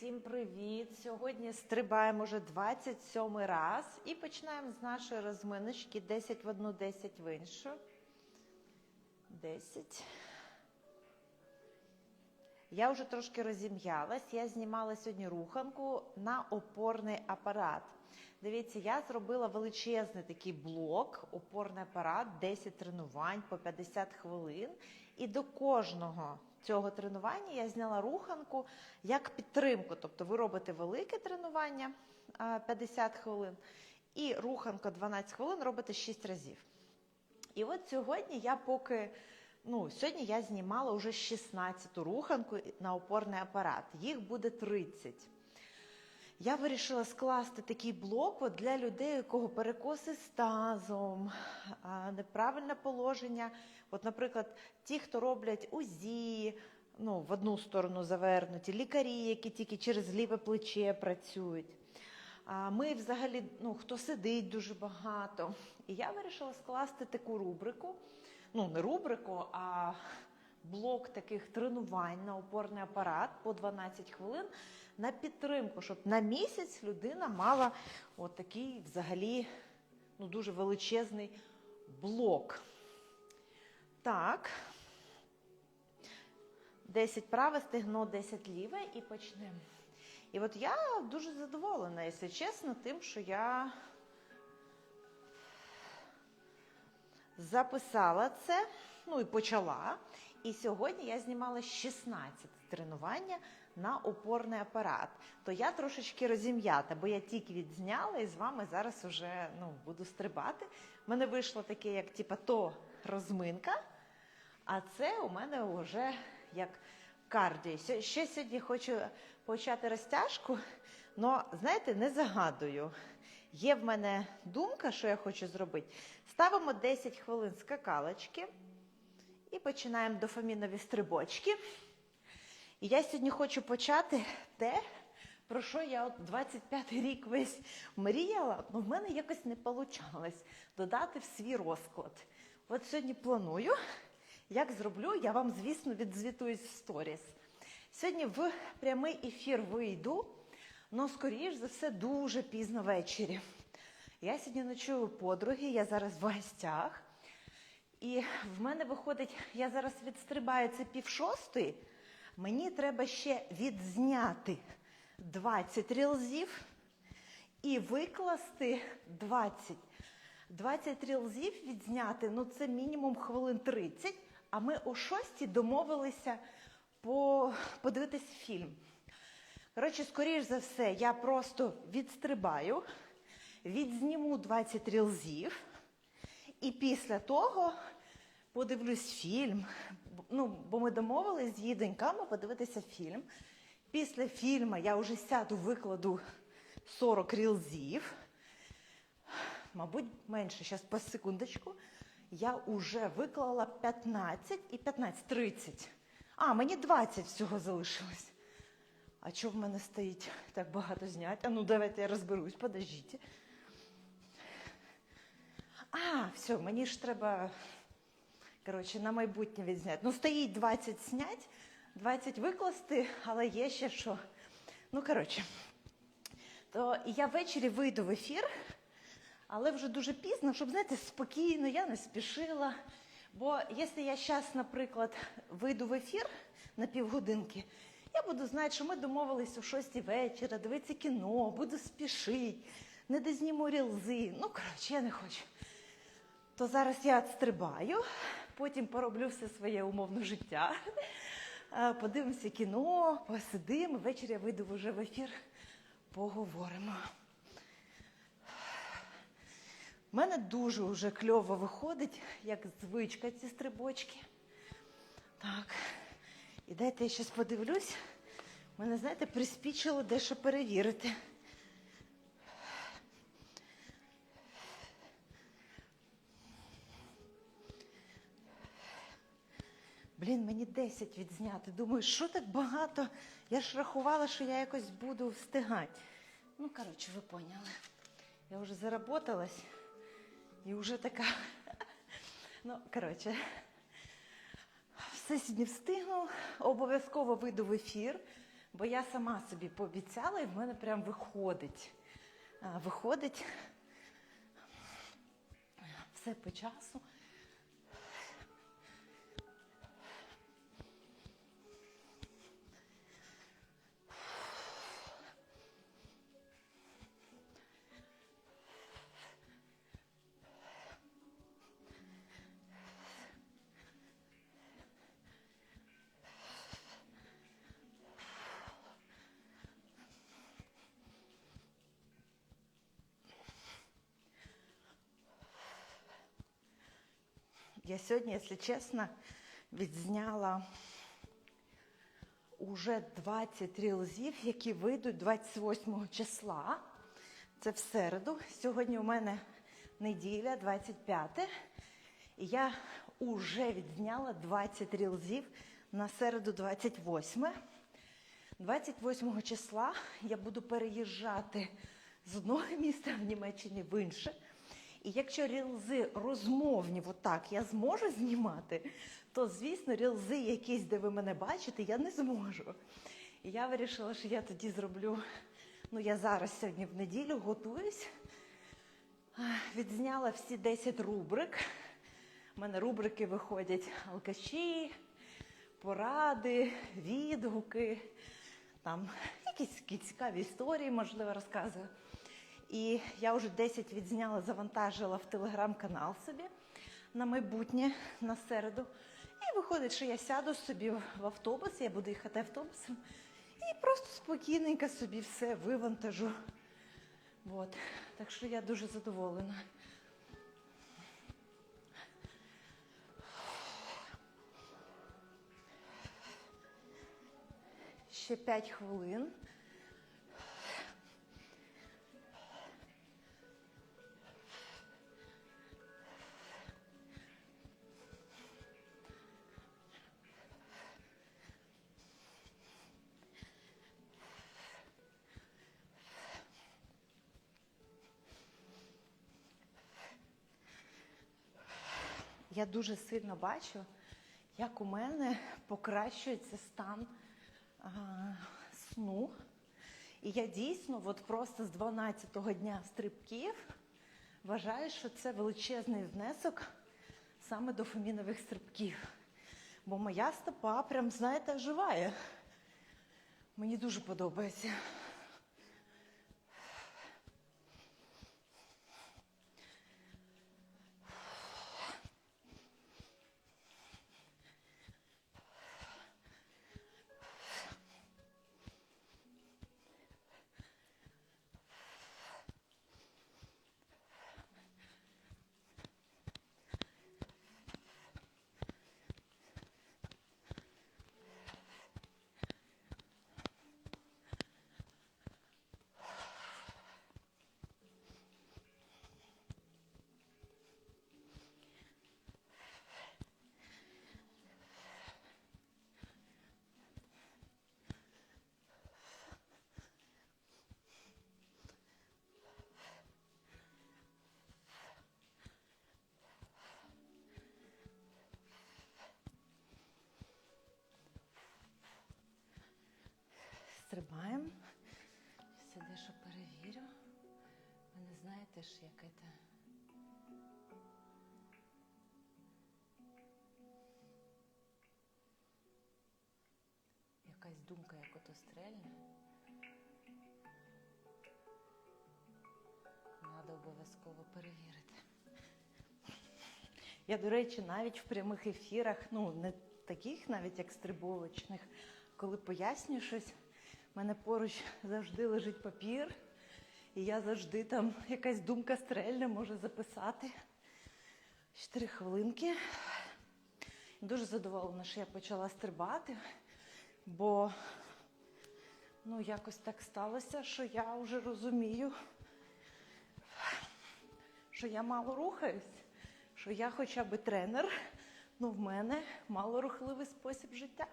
Всім привіт! Сьогодні стрибаємо вже 27 раз і починаємо з нашої розминочки 10 в одну, 10 в іншу. 10. Я вже трошки розім'ялась. Я знімала сьогодні руханку на опорний апарат. Дивіться, я зробила величезний такий блок, опорний апарат, 10 тренувань по 50 хвилин. І до кожного цього тренування я зняла руханку як підтримку. Тобто ви робите велике тренування 50 хвилин, і руханка 12 хвилин робите 6 разів. І от сьогодні я поки. Ну, сьогодні я знімала вже 16 руханку на опорний апарат. Їх буде 30. Я вирішила скласти такий блок от для людей, у кого перекоси з тазом, неправильне положення. От, наприклад, ті, хто роблять УЗІ, ну, в одну сторону завернуті, лікарі, які тільки через ліве плече працюють. А ми взагалі, ну, хто сидить дуже багато. І я вирішила скласти таку рубрику, ну, не рубрику, а блок таких тренувань на опорний апарат по 12 хвилин на підтримку, щоб на місяць людина мала от такий взагалі ну, дуже величезний блок. Так. 10 праве стегно, 10 ліве і почнемо. І от я дуже задоволена, якщо чесно, тим, що я записала це, ну і почала. І сьогодні я знімала 16 тренування на опорний апарат. То я трошечки розім'ята, бо я тільки відзняла і з вами зараз вже ну, буду стрибати. У мене вийшло таке, як типа то розминка, а це у мене вже як кардіо. Ще сьогодні хочу почати розтяжку, але знаєте, не загадую. Є в мене думка, що я хочу зробити. Ставимо 10 хвилин скакалочки і починаємо дофамінові стрибочки. І я сьогодні хочу почати те, про що я от 25 рік весь мріяла, але в мене якось не вийшло додати в свій розклад. От сьогодні планую, як зроблю, я вам, звісно, відзвітуюсь в сторіс. Сьогодні в прямий ефір вийду, але, скоріш за все, дуже пізно ввечері. Я сьогодні ночую подруги, я зараз в гостях. І в мене виходить, я зараз відстрибаю це пів шостої, мені треба ще відзняти 20 рілзів і викласти 20. 20 рілзів відзняти, ну це мінімум хвилин 30, а ми о 6 домовилися по, подивитись фільм. Коротше, скоріш за все, я просто відстрибаю, відзніму 20 рілзів. І після того подивлюсь фільм. Ну, бо ми домовились з її доньками подивитися фільм. Після фільму я вже сяду, викладу 40 рілзів. Мабуть, менше. Зараз по секундочку. Я вже виклала 15 і 15, 30. А, мені 20 всього залишилось. А що в мене стоїть так багато знять? А ну давайте я розберусь, подождіть. А, все, мені ж треба, коротше, на майбутнє відзняти. Ну, стоїть 20 снять, 20 викласти, але є ще що. Ну, коротше, то я ввечері вийду в ефір, але вже дуже пізно, щоб, знаєте, спокійно, я не спішила. Бо якщо я зараз, наприклад, вийду в ефір на півгодинки, я буду знати, що ми домовились о 6 вечора, дивитися кіно, буду спішити, не дозніму рілзи. Ну, коротше, я не хочу. То зараз я відстрибаю, потім пороблю все своє умовне життя. Е, Подивимося кіно, посидимо. Ввечері я вийду вже в ефір, поговоримо. У мене дуже вже кльово виходить, як звичка ці стрибочки. Так. І дайте я щось подивлюсь. Мене, знаєте, приспічило дещо перевірити. Блін, мені 10 відзняти. Думаю, що так багато? Я ж рахувала, що я якось буду встигати. Ну, коротше, ви поняли. Я вже заработалась і вже така. Ну, коротше, все сьогодні встигну. Обов'язково вийду в ефір. Бо я сама собі пообіцяла, і в мене прям виходить. Виходить все по часу. Я сьогодні, якщо чесно, відзняла уже 20 рілзів, які вийдуть 28 числа. Це в середу. Сьогодні у мене неділя, 25. І я уже відзняла 20 рілзів на середу 28. 28 числа я буду переїжджати з одного міста в Німеччині в інше. І якщо рілзи розмовні, отак я зможу знімати, то звісно, рілзи якісь, де ви мене бачите, я не зможу. І я вирішила, що я тоді зроблю. Ну, я зараз сьогодні в неділю готуюсь. Відзняла всі 10 рубрик. У мене рубрики виходять алкаші, поради, відгуки, там якісь цікаві історії, можливо, розказую. І я вже 10 відзняла, завантажила в телеграм-канал собі на майбутнє, на середу. І виходить, що я сяду собі в автобус, я буду їхати автобусом і просто спокійненько собі все вивантажу. От. Так що я дуже задоволена. Ще 5 хвилин. Я дуже сильно бачу, як у мене покращується стан а, сну. І я дійсно, от просто з 12-го дня стрибків, вважаю, що це величезний внесок саме дофамінових стрибків. Бо моя стопа, прям, знаєте, оживає. Мені дуже подобається. Не яке це. Якась думка, як ото стрельне. Треба обов'язково перевірити. Я, до речі, навіть в прямих ефірах, ну не таких навіть як стрибовочних, коли пояснюю щось, в мене поруч завжди лежить папір, і я завжди там якась думка стрельна можу записати. Чотири хвилинки. Дуже задоволена, що я почала стрибати, бо ну, якось так сталося, що я вже розумію, що я мало рухаюсь, що я хоча б тренер, ну в мене малорухливий спосіб життя.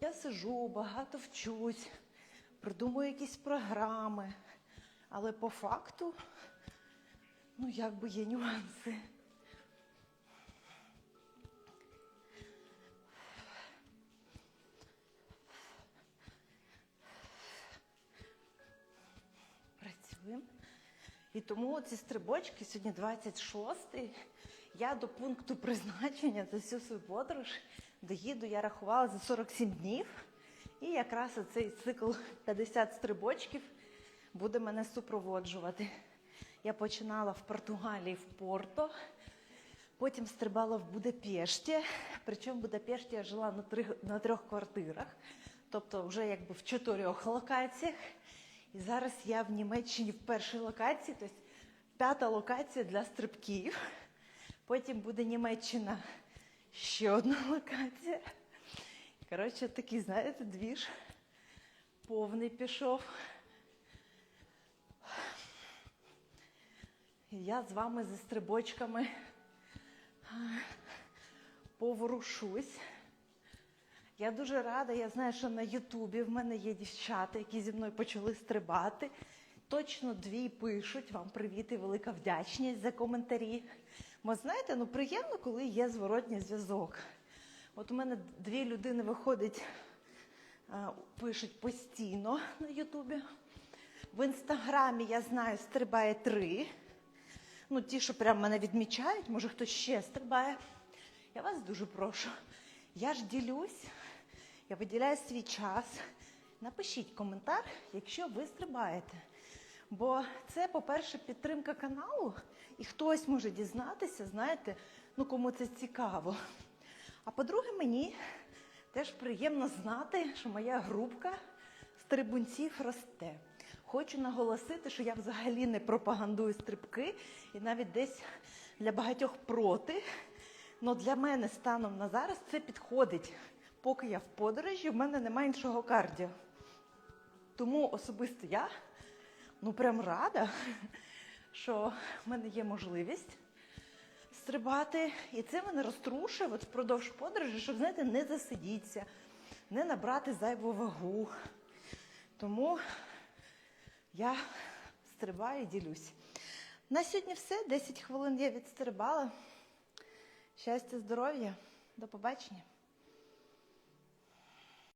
Я сижу, багато вчусь, придумую якісь програми, але по факту, ну як би є нюанси. Працюємо. І тому ці стрибочки сьогодні 26. Я до пункту призначення за всю свою подорож доїду, я рахувала за 47 днів. І якраз цей цикл 50 стрибочків буде мене супроводжувати. Я починала в Португалії в Порто, потім стрибала в Будапешті. Причому в Будапешті я жила на, три, на трьох квартирах, тобто вже якби в чотирьох локаціях. І зараз я в Німеччині в першій локації, тобто п'ята локація для стрибків. Потім буде Німеччина ще одна локація. Коротше, такий, знаєте, двіж повний пішов. Я з вами зі стрибочками поворушусь. Я дуже рада, я знаю, що на Ютубі в мене є дівчата, які зі мною почали стрибати. Точно дві пишуть вам привіт і велика вдячність за коментарі. Бо знаєте, ну приємно, коли є зворотній зв'язок. От у мене дві людини виходить, пишуть постійно на Ютубі. В інстаграмі я знаю, стрибає три. Ну, ті, що прям мене відмічають, може хтось ще стрибає. Я вас дуже прошу. Я ж ділюсь, я виділяю свій час. Напишіть коментар, якщо ви стрибаєте. Бо це, по-перше, підтримка каналу, і хтось може дізнатися, знаєте, ну кому це цікаво. А по-друге, мені теж приємно знати, що моя групка стрибунців росте. Хочу наголосити, що я взагалі не пропагандую стрибки і навіть десь для багатьох проти. Но для мене станом на зараз це підходить. Поки я в подорожі, в мене немає іншого кардіо. Тому особисто я ну прям рада, що в мене є можливість стрибати. І це мене розтрушує от впродовж подорожі, щоб, знаєте, не засидіться, не набрати зайву вагу. Тому я стрибаю і ділюсь. На сьогодні все. 10 хвилин я відстрибала. Щастя, здоров'я. До побачення.